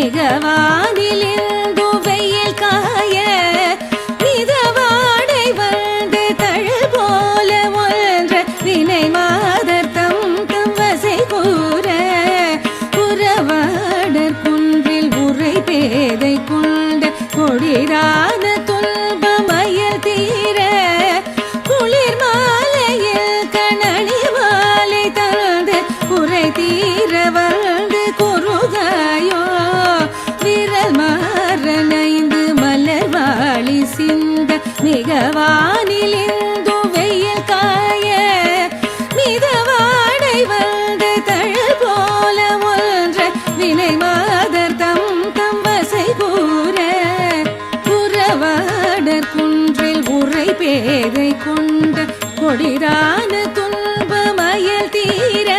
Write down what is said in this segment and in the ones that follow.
மிகவாதிலில் குவையில் காய மிதவாடை வந்து தழல் போல ஒன்ற வினை மாதர் தம் தம் வசை கூற புறவாடற் குன்றில் உரை பேதை கொண்ட கொடிராக மிகவானில் வெயில் காய மிதவாடை வந்து தழல் போல ஒன்ற. வினை மாதர் தம் தம் வசை கூற புறவாடர் குன்றில் உரை பேதை கொண்ட கொடிதான துன்பமயல் தீர.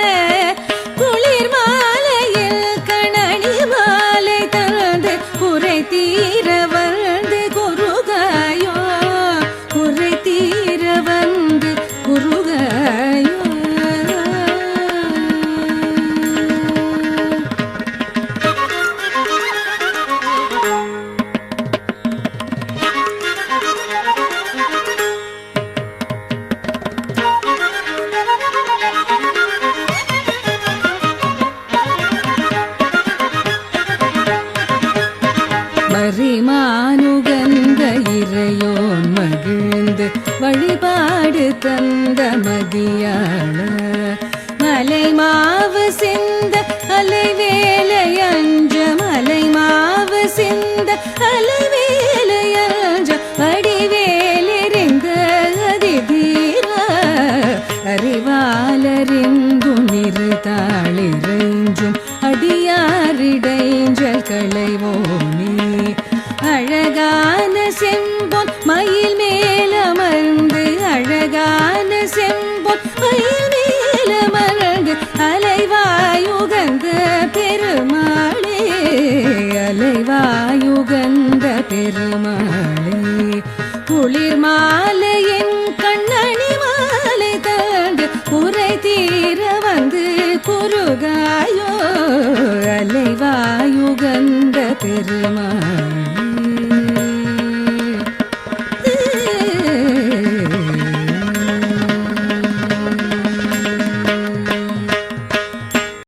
மறிமானுகந்த இறையோன் மகிழ்ந்து வழிபாடு தந்த மதியான மலைமாவு சிந்த அலைவேலையஞ்ச மலைமாவு சிந்த அலைவேலையஞ்ச வடிவேலெறிந்த அதிதீர. அறிவாலறிந்தும் இருதாளிறைஞ்சும் அடியாரிடைஞ்சல் களைவோமே அழகான செம்பொன் மயில் மேல மருந்து அழகான செம்பொன் மயில் மேல மருந்து அலைவாயுகந்த பெருமாளே அலைவாயுகந்த பெருமாளே. குளிர் மாலையின் கண்ணணி மாலை தாண்டு குறை தீர வந்து குருகாயோ அலைவாயுகந்த பெருமாள்.